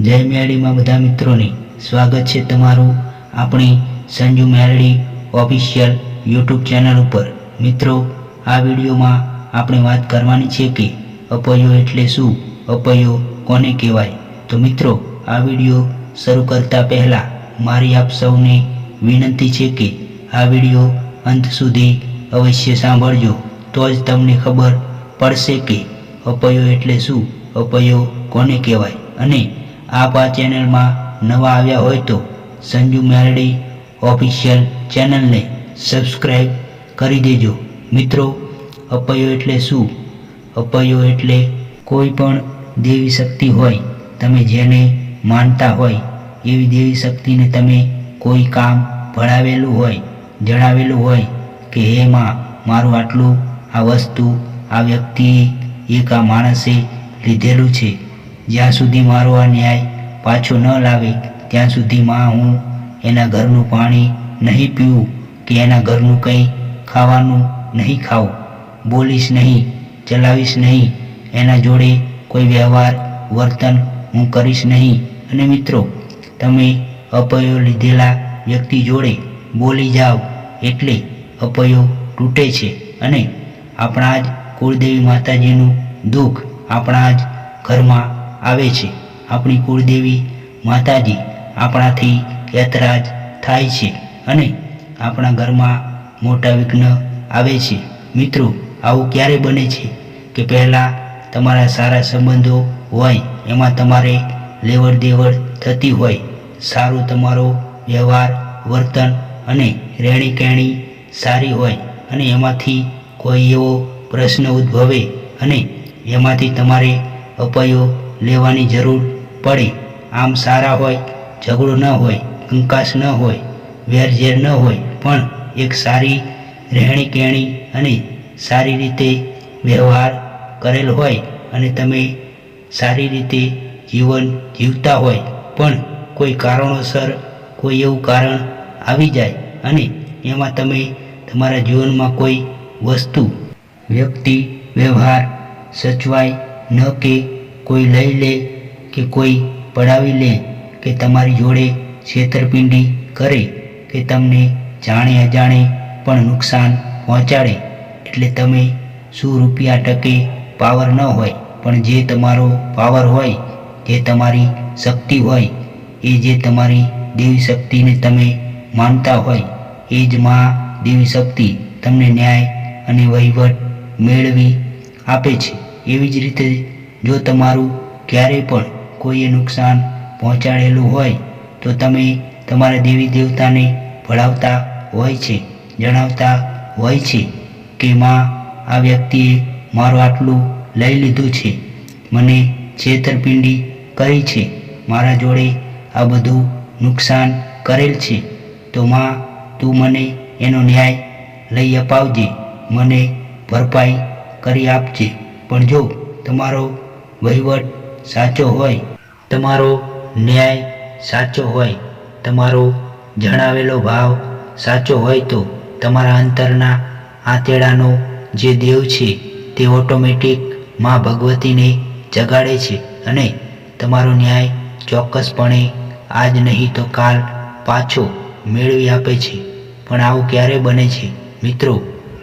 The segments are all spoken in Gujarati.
જય મેરડીમાં બધા મિત્રોને સ્વાગત છે તમારું આપણી સંજુ મેરડી ઓફિશિયલ યુટ્યુબ ચેનલ ઉપર. મિત્રો, આ વિડીયોમાં આપણે વાત કરવાની છે કે અપયો એટલે શું? અપયો કોને કહેવાય? તો મિત્રો, આ વીડિયો શરૂ કરતા પહેલાં મારી આપ સૌને વિનંતી છે કે આ વીડિયો અંત સુધી અવશ્ય સાંભળજો. તો જ તમને ખબર પડશે કે અપયો એટલે શું? અપયો કોને કહેવાય? અને આપ આ ચેનલમાં નવા આવ્યા હોય તો સંજુ મેરડી ઓફિશિયલ ચેનલને સબસ્ક્રાઈબ કરી દેજો. મિત્રો, અપયો એટલે શું? અપયો એટલે કોઈ પણ દેવી શક્તિ હોય, તમે જેને માનતા હોય, એવી દેવી શક્તિને તમે કોઈ કામ ભળાવેલું હોય, જણાવેલું હોય કે હે મારું આટલું આ વસ્તુ આ વ્યક્તિએ એક આ માણસે લીધેલું છે. જ્યાં સુધી મારો આ ન્યાય પાછો ન લાવે, ત્યાં સુધીમાં હું એના ઘરનું પાણી નહીં પીવું કે એના ઘરનું કંઈ ખાવાનું નહીં ખાવું બોલીશ નહીં, ચલાવીશ નહીં, એના જોડે કોઈ વ્યવહાર, વર્તન હું કરીશ નહીં. અને મિત્રો, તમે અપયો લીધેલા વ્યક્તિ જોડે બોલી જાઓ એટલે અપયો તૂટે છે અને આપણા જ કુળદેવી માતાજીનું દુઃખ આપણા જ ઘરમાં આવે છે. આપણી કુળદેવી માતાજી આપણાથી યતરાજ થાય છે અને આપણા ઘરમાં મોટા વિઘ્ન આવે છે. મિત્રો, આવું ક્યારે બને છે કે પહેલાં તમારા સારા સંબંધો હોય, એમાં તમારે લેવડ દેવડ થતી હોય. સારું તમારો વ્યવહાર, વર્તન અને રહેણી કહેણી સારી હોય અને એમાંથી કોઈ એવો પ્રશ્ન ઉદ્ભવે અને એમાંથી તમારે અપાયો લેવાની જરૂર પડે. આમ સારા હોય, ઝઘડો ન હોય, કંકાસ ન હોય, વેરઝેર ન હોય, પણ એક સારી રહેણી કહેણી અને સારી રીતે વ્યવહાર કરેલ હોય અને તમે સારી રીતે જીવન જીવતા હોય, પણ કોઈ કારણોસર કોઈ એવું કારણ આવી જાય અને એમાં તમે તમારા જીવનમાં કોઈ વસ્તુ, વ્યક્તિ, વ્યવહાર સચવાય ન કે કોઈ લઈ લે કે કોઈ પડાવી લે કે તમારી જોડે છેતરપિંડી કરે કે તમને જાણે અજાણે પણ નુકસાન પહોંચાડે? એટલે તમે શું રૂપિયા ટકે પાવર ન હોય, પણ જે તમારો પાવર હોય, જે તમારી શક્તિ હોય, એ જે તમારી દેવી શક્તિને તમે માનતા હોય, એ જ માં દેવી શક્તિ તમને ન્યાય અને વહીવટ મેળવી આપે છે. એવી જ રીતે જો તમારું ક્યારેય પણ કોઈએ નુકસાન પહોંચાડેલું હોય, તો તમે તમારા દેવી દેવતાને ભળાવતા હોય છે, જણાવતા હોય છે કે માં આ વ્યક્તિએ મારું આટલું લઈ લીધું છે. મને છેતરપિંડી કરી છે. મારા જોડે આ બધું નુકસાન કરેલ છે. તો માં, તું મને એનો ન્યાય લઈ અપાવજે. મને ભરપાઈ કરી આપજે. પણ જો તમારો વહીવટ સાચો હોય, તમારો ન્યાય સાચો હોય, તમારો જણાવેલો ભાવ સાચો હોય તો તમારા અંતરના આંતેડાનો જે દેવ છે, તે ઓટોમેટિકમાં ભગવતીને જગાડે છે અને તમારો ન્યાય ચોક્કસપણે આજ નહીં તો કાલ પાછો મેળવી આપે છે. પણ આવું ક્યારે બને છે? મિત્રો,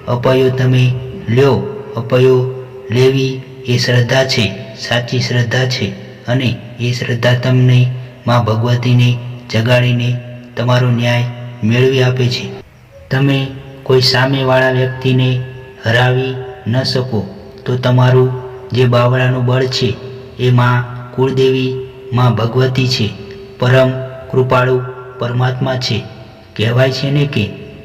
અપયો તમે લ્યો, અપયો લેવી એ શ્રદ્ધા છે. સાચી શ્રદ્ધા છે અને એ શ્રદ્ધા તમને માં ભગવતીને જગાડીને તમારો ન્યાય મેળવી આપે છે. તમે કોઈ સામેવાળા વ્યક્તિને હરાવી ન શકો તો તમારું જે બાવળાનું બળ છે એ માં કુળદેવી માં ભગવતી છે. પરમ કૃપાળુ પરમાત્મા છે. કહેવાય છે ને કે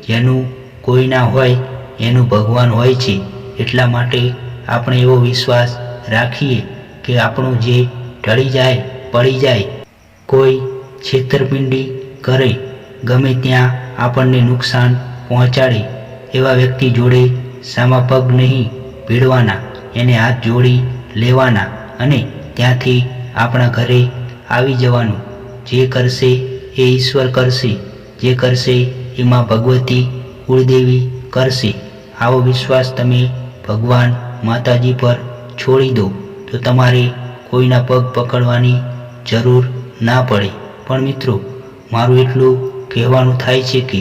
જેનું કોઈ ના હોય એનું ભગવાન હોય છે. એટલા માટે આપણે એવો વિશ્વાસ રાખીએ કે આપણું જે ઢળી જાય પડી જાય, કોઈ છેતરપિંડી કરે, ગમે ત્યાં આપણને નુકસાન પહોંચાડે, એવા વ્યક્તિ જોડે સામા પગ નહીં ભીડવાના, એને હાથ જોડી લેવાના અને ત્યાંથી આપણા ઘરે આવી જવાનું. જે કરશે એ ઈશ્વર કરશે, જે કરશે એમાં ભગવતી કુળદેવી કરશે. આવો વિશ્વાસ તમે ભગવાન માતાજી પર છોડી દો. તો તમારે કોઈના પગ પકડવાની જરૂર ના પડે. પણ મિત્રો, મારું એટલું કહેવાનું થાય છે કે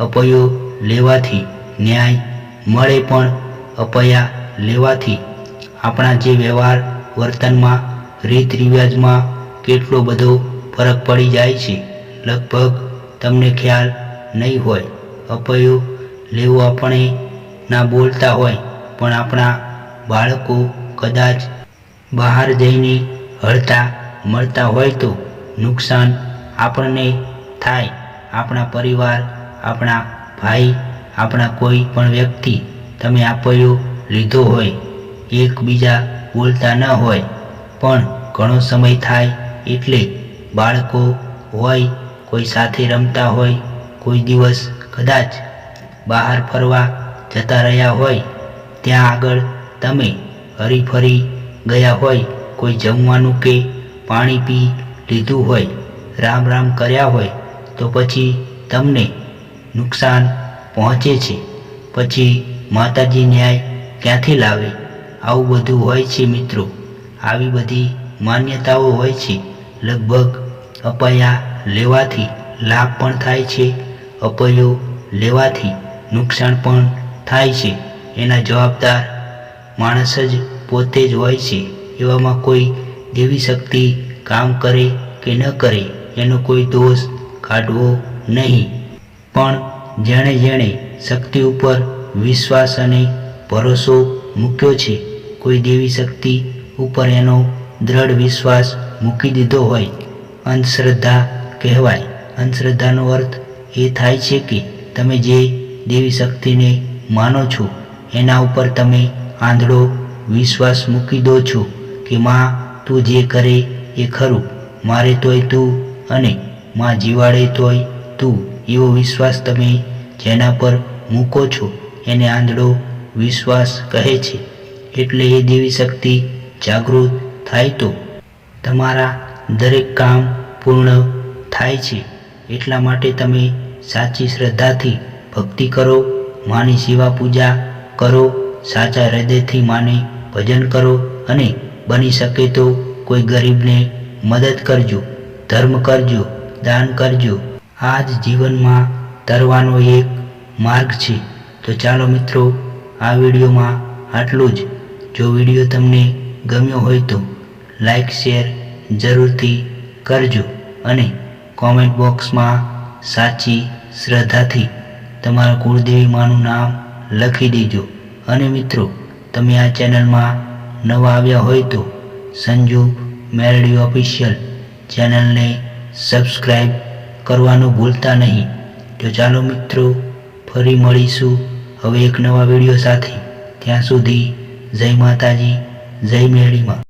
અપયો લેવાથી ન્યાય મળે પણ અપયા લેવાથી. આપણા જે વ્યવહાર વર્તનમાં રીત રિવાજમાં કેટલો બધો ફરક પડી જાય છે, લગભગ તમને ખ્યાલ નહીં હોય. અપયો લેવું આપણે ના બોલતા હોય, પણ આપણા બાળકો કદાચ બહાર જઈને હળતા મળતા હોય તો નુકસાન આપણને થાય. આપણા પરિવાર, આપણા ભાઈ, આપણા કોઈ પણ વ્યક્તિ તમે આપ્યો લીધો હોય, એકબીજા બોલતા ન હોય. પણ ઘણો સમય થાય એટલે બાળકો હોય, કોઈ સાથે રમતા હોય, કોઈ દિવસ કદાચ બહાર ફરવા જતા રહ્યા હોય, ત્યાં આગળ તમે હરીફરી ગયા હોય, કોઈ જમવાનું કે પાણી પી લીધું હોય, રામ રામ કર્યા હોય, તો પછી તમને નુકસાન પહોંચે છે. પછી માતાજી ન્યાય ક્યાંથી લાવે? આવું બધું હોય છે મિત્રો. આવી બધી માન્યતાઓ હોય છે. લગભગ અપાયા લેવાથી લાભ પણ થાય છે, અપયો લેવાથી નુકસાન પણ થાય છે. એના જવાબદાર માણસ જ પોતે જ હોય છે. એવામાં કોઈ દેવી શક્તિ કામ કરે કે ન કરે, એનો કોઈ દોષ કાઢવો નહીં. પણ જેણે જેણે શક્તિ ઉપર વિશ્વાસ અને ભરોસો મૂક્યો છે, કોઈ દેવી શક્તિ ઉપર એનો દ્રઢ વિશ્વાસ મૂકી દીધો હોય. અંધશ્રદ્ધા કહેવાય. અંધશ્રદ્ધાનો અર્થ એ થાય છે કે તમે જે દેવી શક્તિને માનો છો, એના ઉપર તમે આંધળો વિશ્વાસ મૂકી દો છો કે માં, તું જે કરે એ ખરું. મારે તોય તું અને માં જીવાડે તોય તું. એવો વિશ્વાસ તમે જેના પર મૂકો છો, એને આંધળો વિશ્વાસ કહે છે. એટલે એ દેવી શક્તિ જાગૃત થાય તો તમારા દરેક કામ પૂર્ણ થાય છે. એટલા માટે તમે સાચી શ્રદ્ધાથી ભક્તિ કરો, માની સેવા પૂજા કરો, સાચા હૃદયથી માને ભજન કરો અને બની શકે તો કોઈ ગરીબને મદદ કરજો, ધર્મ કરજો, દાન કરજો. આ જ જીવનમાં તરવાનો એક માર્ગ છે. તો ચાલો મિત્રો, આ વિડીયોમાં આટલું જ. જો વીડિયો તમને ગમ્યો હોય તો લાઈક, શેર જરૂરથી કરજો અને કોમેન્ટ બોક્સમાં સાચી શ્રદ્ધાથી તમારા કુળદેવી માનું નામ લખી દેજો. અને મિત્રો તમે આ ચેનલમાં નવા આવ્યા હોય તો સંજુ મેલડી ઓફિશિયલ ચેનલને સબસ્ક્રાઈબ કરવાનું ભૂલતા નહીં. તો ચાલો મિત્રો, ફરી મળીશું હવે એક નવા વીડિયો સાથે. ત્યાં સુધી જય માતાજી, જય મેળીમાં